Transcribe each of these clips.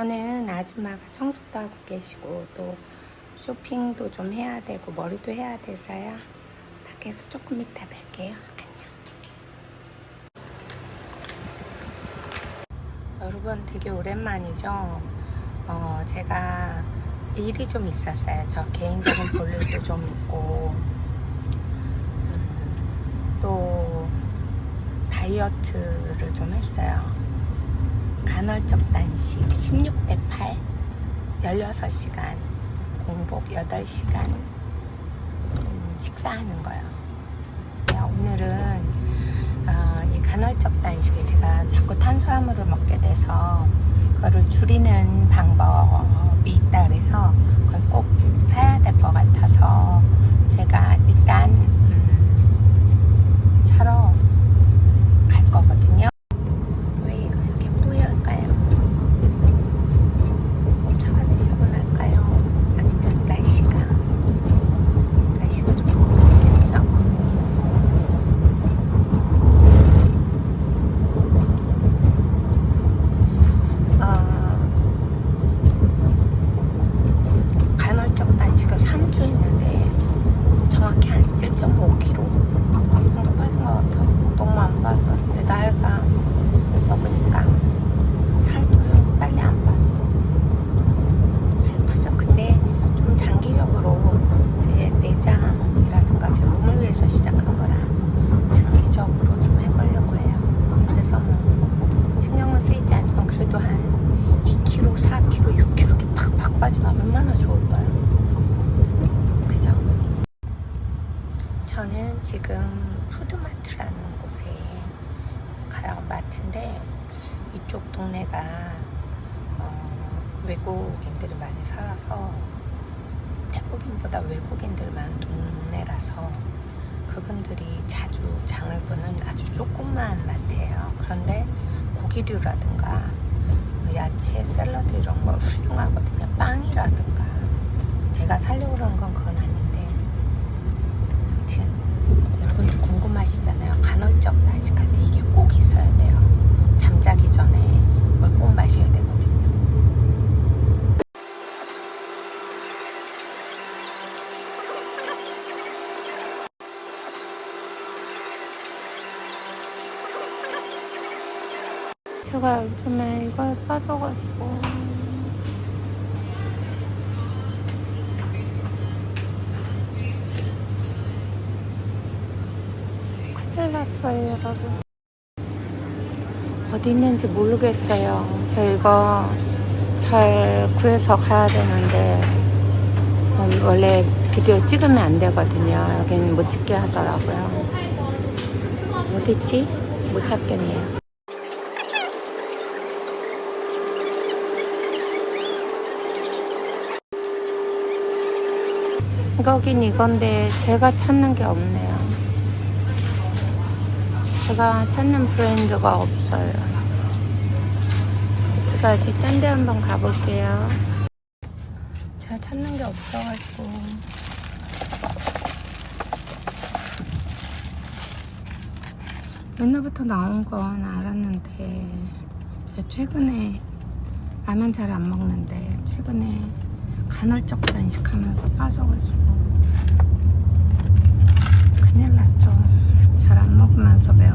저는 아줌마가 청소도 하고 계시고 또 쇼핑도 좀 해야 되고 머리도 해야 돼서요. 밖에서 조금 이따 뵐게요. 안녕. 여러분 되게 오랜만이죠. 어, 제가 일이 좀 있었어요. 저 개인적인 볼 일도 좀 있고 음, 또 다이어트를 좀 했어요. 간헐적 단식 16대 8 16시간 공복 8시간 음, 식사하는 거요. 야, 오늘은 어, 이 간헐적 단식에 제가 자꾸 탄수화물을 먹게 돼서 그거를 줄이는 방법이 있다 그래서 그걸 꼭 사야 될 것 같아서 제가 일단 음, 사러 갈 거거든요. 왜 이거 이렇게 뿌열까요? 차가 지저분할까요? 아니면 날씨가 날씨가 좀 그렇겠죠? 어, 간헐적 단식을 3주 했는데 정확히 한 1.5kg 정도 빠진 것 같아. 너무 안 빠져. 근데 나이가 먹으니까 살도 빨리 안 빠져. 슬프죠. 근데 좀 장기적으로 제 내장이라든가 제 몸을 위해서 시작한 거라 장기적으로 좀 해보려고 해요. 그래서 뭐 신경은 쓰이지 않지만 그래도 한 2kg, 4kg, 6kg 이렇게 팍팍 빠지면 얼마나 좋을까요? 그죠? 저는 지금 푸드마트라는 곳에 가요. 마트인데 이쪽 동네가 어, 외국인들이 많이 살아서 태국인보다 외국인들 많은 동네라서 그분들이 자주 장을 보는 아주 조그만 마트예요. 그런데 고기류라든가 뭐 야채, 샐러드 이런 거 훌륭하거든요. 빵이라든가 제가 살려고 그런 건 그건 아닌데 아무튼 여러분도 궁금하시잖아요. 간헐적 단식할 때 이게 꼭 있어야 돼요. 잠자기 전에 이걸 꼭 마셔야 되거든요. 제가 요즘에 이거에 빠져가지고. 큰일 났어요 여러분. 어디 있는지 모르겠어요. 저 이거 잘 구해서 가야 되는데 어, 원래 비디오 찍으면 안 되거든요. 여기는 못 찍게 하더라고요. 어디 있지? 못 찾겠네요 이거긴 이건데 제가 찾는 게 없네요. 제가 찾는 브랜드가 없어요. 제가 아직 딴 데 한번 가볼게요. 제가 찾는 게 없어가지고. 옛날부터 나온 건 알았는데, 제가 최근에 라면 잘 안 먹는데, 최근에 간헐적 단식하면서 빠져가지고 큰일 났죠. 잘 안 먹으면서 매운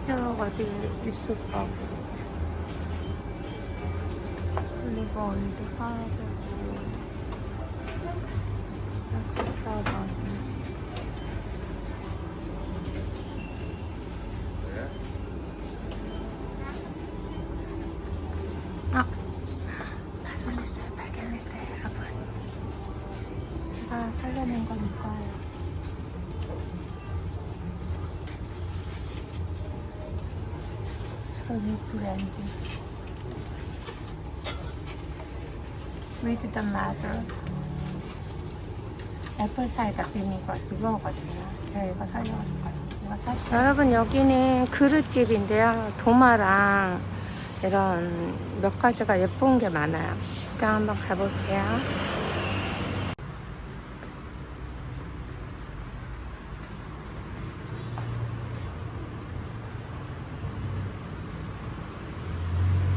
이쪽 어디 있을까? 그리고 오일도 사야 되고 역시 사야 되고 아 발견했어요 발견했어요 여러분. 제가 살려낸 거니까요 여기 브랜드 With the matter 애플 사이다 비니거 이거거든요. 제가 이거 샀어요 여러분 여기는 그릇집인데요. 도마랑 이런 몇 가지가 예쁜 게 많아요. 구경 한번 가볼게요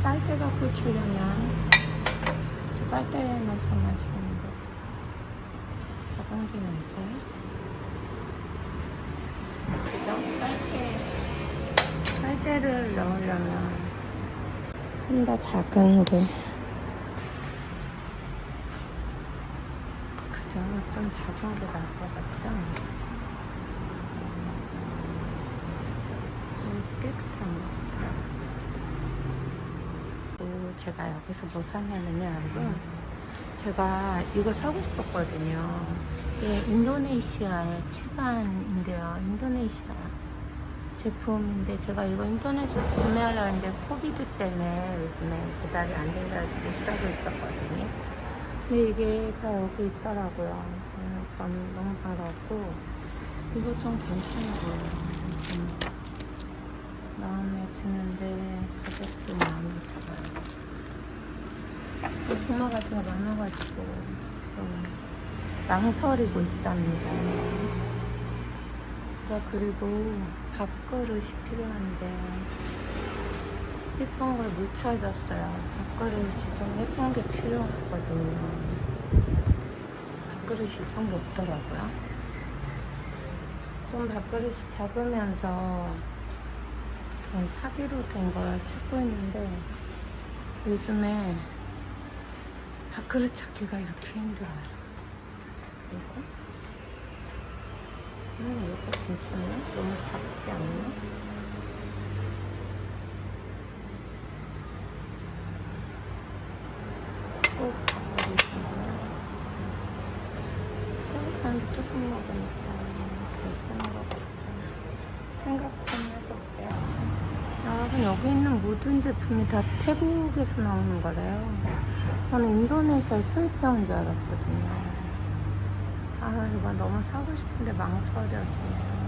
빨대가 꽂히려면 빨대에 넣어서 마시는 거게 나을까요? 그죠? 빨대 빨대를 넣으려면 좀 더 작은 게 그죠? 좀 작은 게 나을 것 같죠? 음, 깨끗한 거 또 제가 여기서 뭐 샀냐면요. 여러분 제가 이거 사고 싶었거든요. 이게 인도네시아의 채반인데요. 인도네시아 제품인데 제가 이거 인터넷에서 구매하려고 했는데 코비드 때문에 요즘에 배달이 안 돼서 못 사고 있었거든요. 근데 이게 다 여기 있더라고요. 음, 전 너무 반갑고. 이거 좀 괜찮아 보여요. 좀 마음에 드는데 가격도 마음에 들어요 도마 가지가 많아가지고 지금 망설이고 있답니다. 제가 그리고 밥그릇이 필요한데 예쁜 걸 못 찾았어요. 밥그릇이 좀 예쁜 게 필요하거든요. 밥그릇이 예쁜 게 없더라고요. 좀 밥그릇이 작으면서 사기로 된 걸 찾고 있는데 요즘에 밥그릇 찾기가 이렇게 힘들어요. 이거? 음, 이거 괜찮나? 너무 작지 않나? 꼭 밥그릇인데 사람도 조금 먹으니까 괜찮은 것 같아요. 생각 좀 해볼게요. 여러분 여기 있는 모든 제품이 다 태국에서 나오는 거래요. 저는 인도네시아에 수입해온 줄 알았거든요. 아 이거 너무 사고 싶은데 망설여지네요.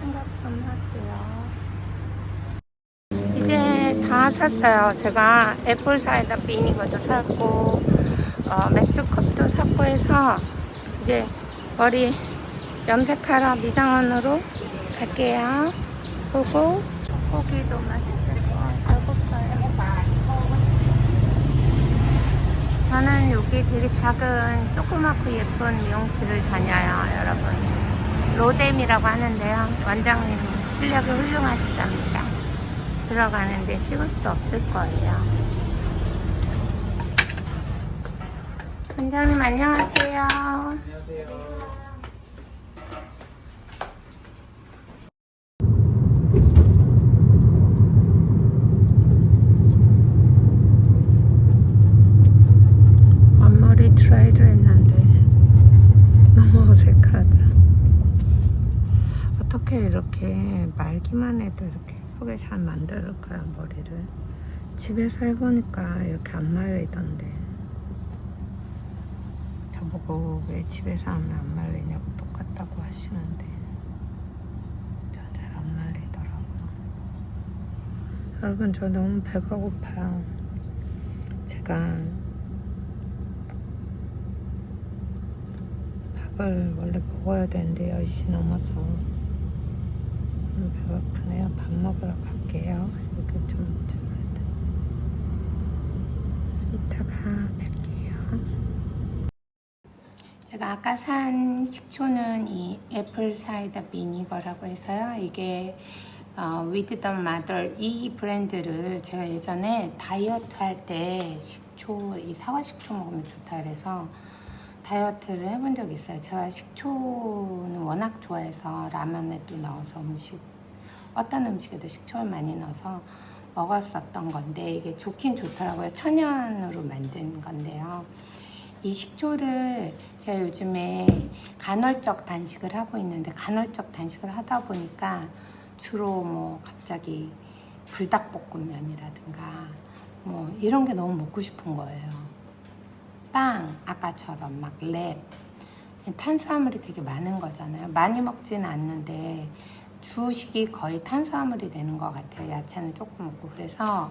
생각 좀 할게요. 이제 다 샀어요. 제가 애플 사이다 비니거도 샀고 어, 맥주컵도 샀고 해서 이제 머리 염색하러 미장원으로 갈게요. 보고 고기도 맛있겠고 배고파요. 저는 여기 되게 작은 조그맣고 예쁜 미용실을 다녀요, 여러분. 로뎀이라고 하는데요. 원장님 실력이 훌륭하시답니다. 들어가는데 찍을 수 없을 거예요. 원장님 안녕하세요. 앞머리 드라이를 했는데 너무 어색하다. 어떻게 이렇게 말기만 해도 이렇게 예쁘게 잘 만들까요, 머리를? 집에서 해보니까 이렇게 안 말리던데. 저보고 왜 집에서 하면 안 말리냐고 똑같다고 하시는데. 저 잘 안 말리더라고요. 여러분, 저 너무 배가 고파요. 제가 밥을 원래 먹어야 되는데 10시 넘어서 음, 배가 아프네요. 밥 먹으러 갈게요. 이렇게 좀 먹자. 이따가 뵐게요. 제가 아까 산 식초는 이 애플 사이다 비니거라고 해서요. 이게 어, 위드 더 마더 이 브랜드를 제가 예전에 다이어트 할 때 식초 이 사과 식초 먹으면 좋다 그래서 다이어트를 해본 적이 있어요. 제가 식초는 워낙 좋아해서 라면에도 넣어서 음식 어떤 음식에도 식초를 많이 넣어서 먹었었던 건데 이게 좋긴 좋더라고요. 천연으로 만든 건데요. 이 식초를 제가 요즘에 간헐적 단식을 하고 있는데 간헐적 단식을 하다 보니까 주로 뭐 갑자기 불닭볶음면이라든가 뭐 이런 게 너무 먹고 싶은 거예요. 빵 아까처럼 막 랩 탄수화물이 되게 많은 거잖아요. 많이 먹지는 않는데 주식이 거의 탄수화물이 되는 것 같아요. 야채는 조금 먹고 그래서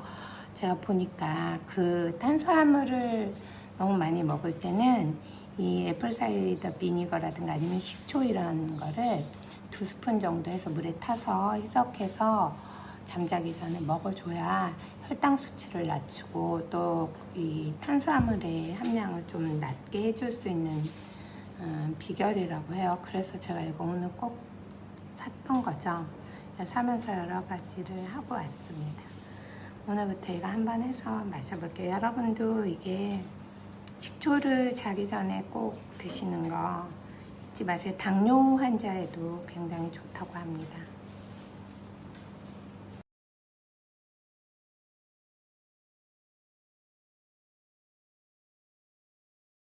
제가 보니까 그 탄수화물을 너무 많이 먹을 때는 이 애플 사이더 비니거라든가 아니면 식초 이런 거를 두 스푼 정도 해서 물에 타서 희석해서 잠자기 전에 먹어줘야 혈당 수치를 낮추고 또 이 탄수화물의 함량을 좀 낮게 해줄 수 있는 음, 비결이라고 해요. 그래서 제가 이거 오늘 꼭 샀던 거죠. 사면서 여러 가지를 하고 왔습니다. 오늘부터 이거 한번 해서 마셔볼게요. 여러분도 이게 식초를 자기 전에 꼭 드시는 거 잊지 마세요. 당뇨 환자에도 굉장히 좋다고 합니다.